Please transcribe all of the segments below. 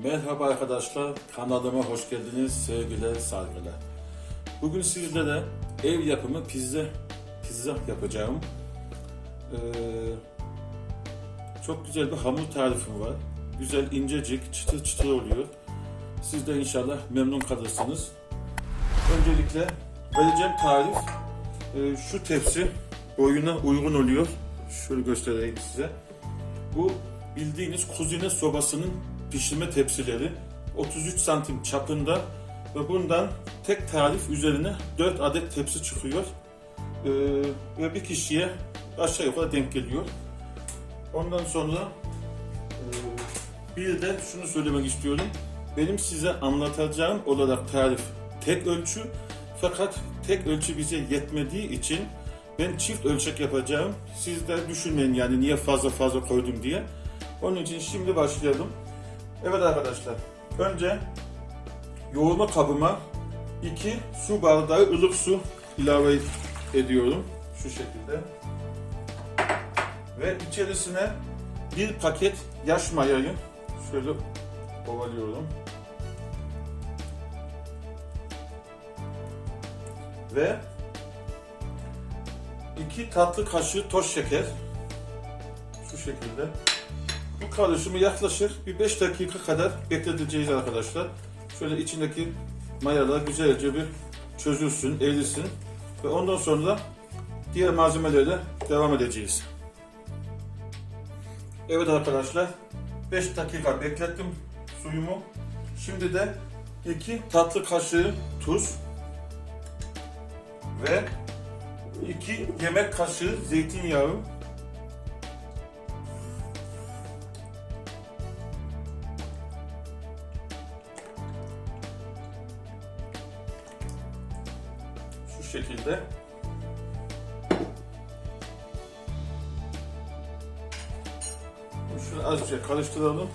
Merhaba arkadaşlar, kanalıma hoş geldiniz sevgiler, saygılar. Bugün sizlere ev yapımı pizza pizza yapacağım. Ee, çok güzel bir hamur tarifim var. Güzel, incecik, çıtır çıtır oluyor. Siz de inşallah memnun kalırsınız. Öncelikle vereceğim tarif e, şu tepsi boyuna uygun oluyor. Şöyle göstereyim size. Bu bildiğiniz kuzine sobasının pişirme tepsileri 33 santim çapında ve bundan tek tarif üzerine 4 adet tepsi çıkıyor. Ee, ve bir kişiye aşağı yukarı denk geliyor. Ondan sonra e, bir de şunu söylemek istiyorum. Benim size anlatacağım olarak tarif tek ölçü fakat tek ölçü bize yetmediği için ben çift ölçek yapacağım. Siz de düşünmeyin yani niye fazla fazla koydum diye. Onun için şimdi başlayalım. Evet arkadaşlar. Önce yoğurma kabıma 2 su bardağı ılık su ilave ediyorum. Şu şekilde. Ve içerisine bir paket yaş mayayı şöyle ovalıyorum. Ve 2 tatlı kaşığı toz şeker. Şu şekilde. Bu karışımı yaklaşık bir 5 dakika kadar bekleteceğiz arkadaşlar. Şöyle içindeki mayalar güzelce bir çözülsün, erisin. Ve ondan sonra diğer malzemelerle devam edeceğiz. Evet arkadaşlar 5 dakika beklettim suyumu. Şimdi de 2 tatlı kaşığı tuz ve 2 yemek kaşığı zeytinyağı şekilde. Şunu azıcık karıştıralım.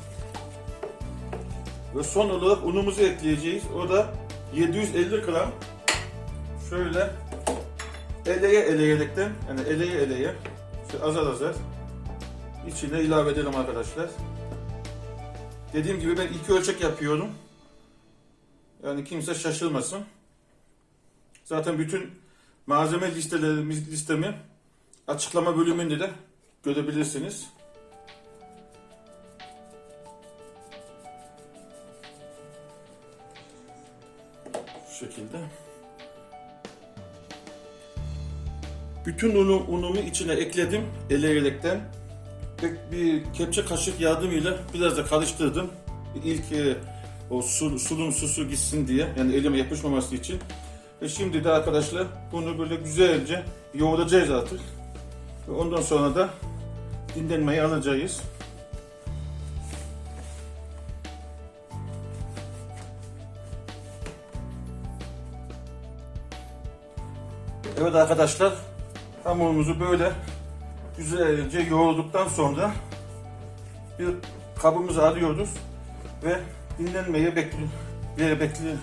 Ve son olarak unumuzu ekleyeceğiz. O da 750 gram. Şöyle eleye eleyerekten yani eleye eleye şöyle azar azar içine ilave edelim arkadaşlar. Dediğim gibi ben iki ölçek yapıyorum. Yani kimse şaşırmasın Zaten bütün malzeme listelerimiz listemi açıklama bölümünde de görebilirsiniz. Şu şekilde. Bütün unu, unumu içine ekledim eleyerekten. Bir kepçe kaşık yardımıyla biraz da karıştırdım. İlk e, o su, sulun susu gitsin diye yani elime yapışmaması için. Ve şimdi de arkadaşlar bunu böyle güzelce yoğuracağız artık. Ve ondan sonra da dinlenmeyi alacağız. Evet arkadaşlar hamurumuzu böyle güzelce yoğurduktan sonra bir kabımıza alıyoruz ve dinlenmeye bekliyoruz. Bekliyoruz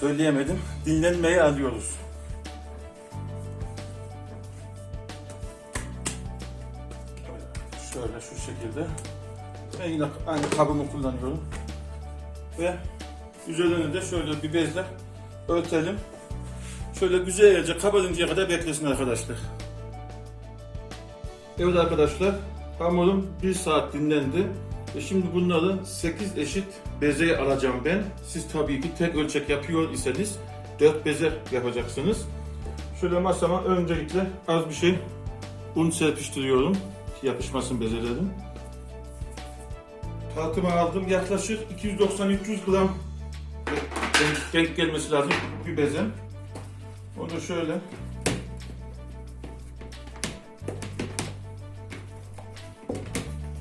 söyleyemedim. Dinlenmeye alıyoruz. Şöyle şu şekilde. Ben yine aynı kabımı kullanıyorum. Ve üzerine de şöyle bir bezle örtelim. Şöyle güzelce kabarıncaya kadar beklesin arkadaşlar. Evet arkadaşlar hamurum bir saat dinlendi. Ve şimdi bunları 8 eşit beze alacağım ben. Siz tabii ki tek ölçek yapıyor iseniz 4 beze yapacaksınız. Şöyle masama öncelikle az bir şey un serpiştiriyorum. Yapışmasın bezelerim. Tartıma aldım yaklaşık 290-300 gram denk, denk gelmesi lazım bir bezem. Onu şöyle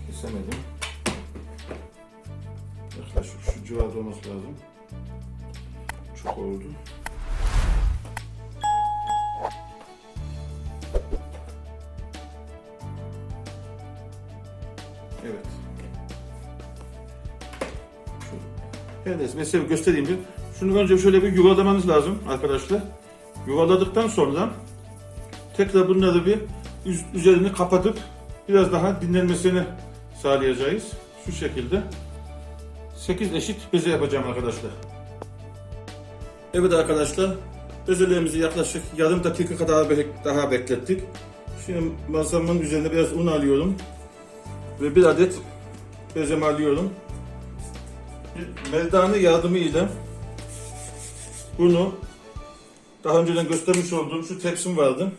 kesemedim. Civarda olması lazım. Çok oldu. Evet. Evet, bir göstereyim bir. Şunu önce şöyle bir yuvalamanız lazım arkadaşlar. Yuvaladıktan sonra tekrar bunları bir üz- üzerini kapatıp biraz daha dinlenmesini sağlayacağız. Şu şekilde. 8 eşit beze yapacağım arkadaşlar. Evet arkadaşlar, bezelerimizi yaklaşık yarım dakika kadar daha beklettik. Şimdi masamın üzerine biraz un alıyorum ve bir adet bezemi alıyorum. Merdane yardımıyla bunu daha önceden göstermiş olduğum şu tepsim vardı.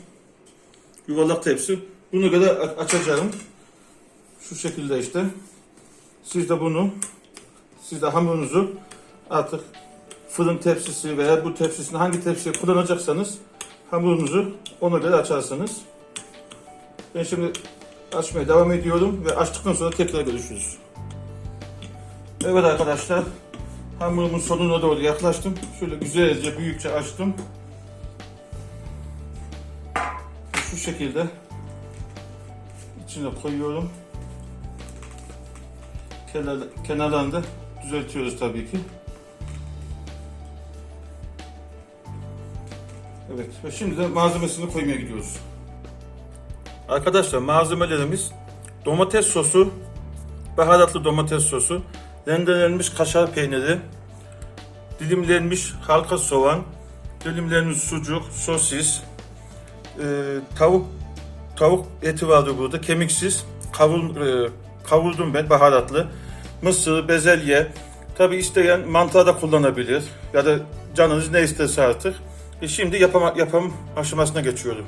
Yuvarlak tepsi. Bunu a- açacağım. Şu şekilde işte. Siz de bunu, siz de hamurunuzu artık fırın tepsisi veya bu tepsisini hangi tepsiye kullanacaksanız hamurunuzu ona göre açarsınız. Ben şimdi açmaya devam ediyorum ve açtıktan sonra tekrar görüşürüz. Evet arkadaşlar hamurumun sonuna doğru yaklaştım. Şöyle güzelce büyükçe açtım. Şu şekilde içine koyuyorum. Kenar, kenarlarını da düzeltiyoruz tabii ki. Evet ve şimdi de malzemesini koymaya gidiyoruz. Arkadaşlar malzemelerimiz domates sosu, baharatlı domates sosu, rendelenmiş kaşar peyniri, dilimlenmiş halka soğan, dilimlenmiş sucuk, sosis, e, tavuk tavuk eti vardı burada kemiksiz kavur, e, kavurdum ben baharatlı mısır bezelye tabi isteyen mantar da kullanabilir. Ya da canınız ne isterse artık. E şimdi yapam, yapım aşamasına geçiyorum.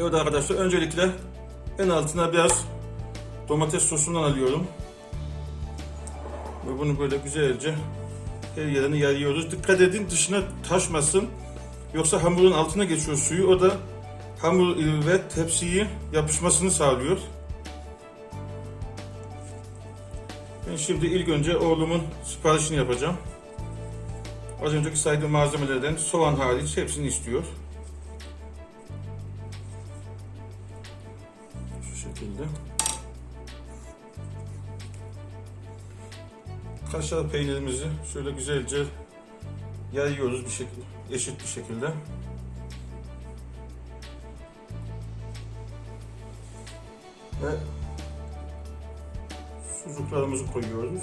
Evet arkadaşlar öncelikle en altına biraz domates sosundan alıyorum. Ve bunu böyle güzelce her yerini yayıyoruz. Dikkat edin dışına taşmasın. Yoksa hamurun altına geçiyor suyu. O da hamur e, ve tepsiyi yapışmasını sağlıyor. Şimdi ilk önce oğlumun siparişini yapacağım. Az önceki saydığım malzemelerden soğan hariç hepsini istiyor. Şu şekilde. Kaşar peynirimizi şöyle güzelce yayıyoruz bir şekilde, eşit bir şekilde. Ve sucuklarımızı koyuyoruz.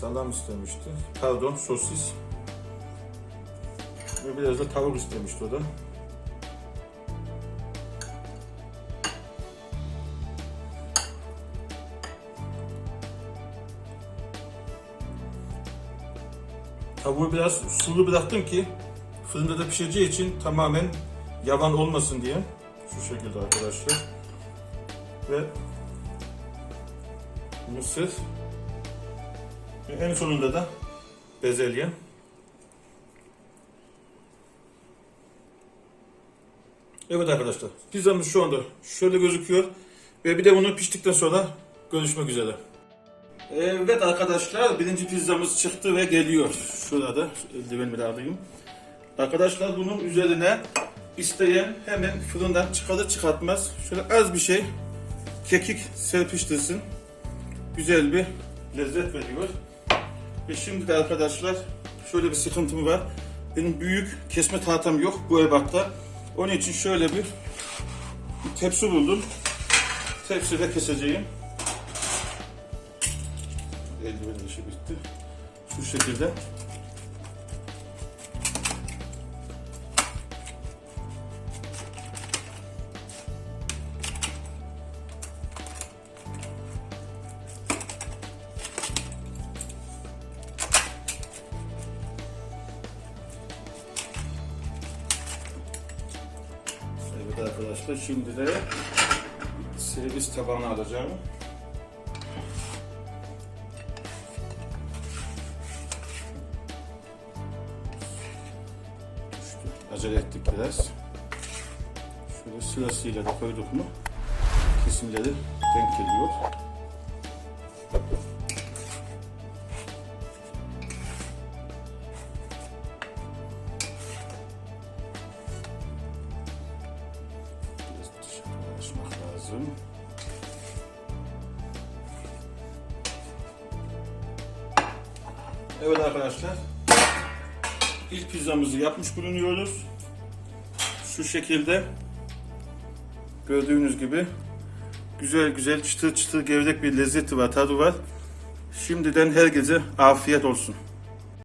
Salam istemişti. Pardon, sosis. Ve biraz da tavuk istemişti o da. Tavuğu biraz sulu bıraktım ki fırında da pişireceği için tamamen yavan olmasın diye. Şu şekilde arkadaşlar. Ve mısır. Ve en sonunda da bezelye. Evet arkadaşlar. Pizzamız şu anda şöyle gözüküyor. Ve bir de bunu piştikten sonra görüşmek üzere. Evet arkadaşlar birinci pizzamız çıktı ve geliyor. Şurada eldivenimi de alayım. Arkadaşlar bunun üzerine isteyen hemen fırından çıkarır çıkartmaz şöyle az bir şey kekik serpiştirsin. Güzel bir lezzet veriyor. Ve şimdi de arkadaşlar şöyle bir sıkıntım var. Benim büyük kesme tahtam yok bu ebatta. Onun için şöyle bir, tepsi buldum. Tepside keseceğim eldiven işi bitti. Şu şekilde. Arkadaşlar şimdi de servis tabağına alacağım. acele ettik biraz. Şöyle sırasıyla da koyduk mu kesimleri denk geliyor. Evet arkadaşlar. İlk pizzamızı yapmış bulunuyoruz. Şu şekilde Gördüğünüz gibi güzel güzel çıtır çıtır gevrek bir lezzeti var, tadı var. Şimdiden herkese afiyet olsun.